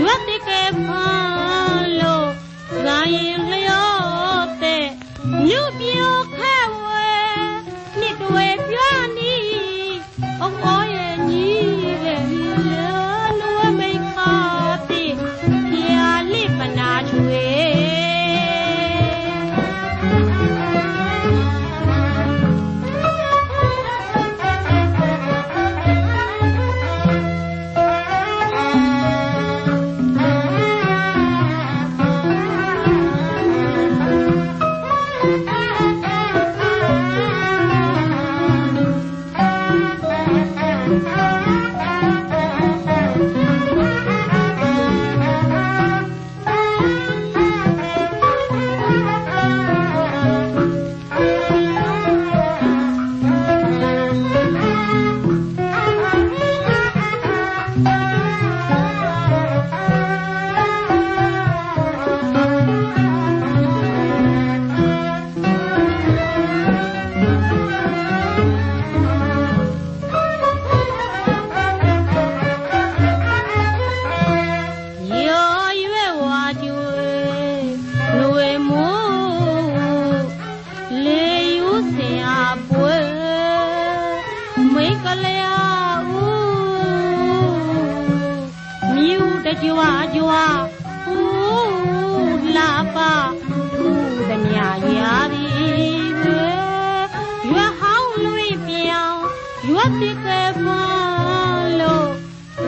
ရွက်တိကေဖာလို့ဇာရင်လျော့တဲ့မြို့ ကြွားကြွားဟူလာပါသူသမျှရာသည်ရွယ်ဟောင်းလွေပြောင်ရွက်တိကဲပါလို့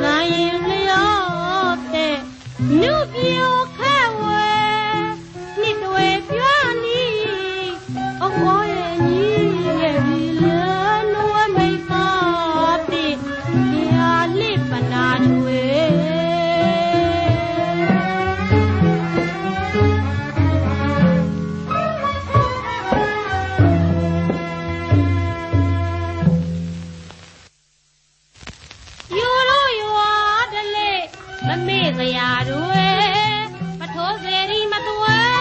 နိုင် စရာတို့မထိုးစေရီမသွဲ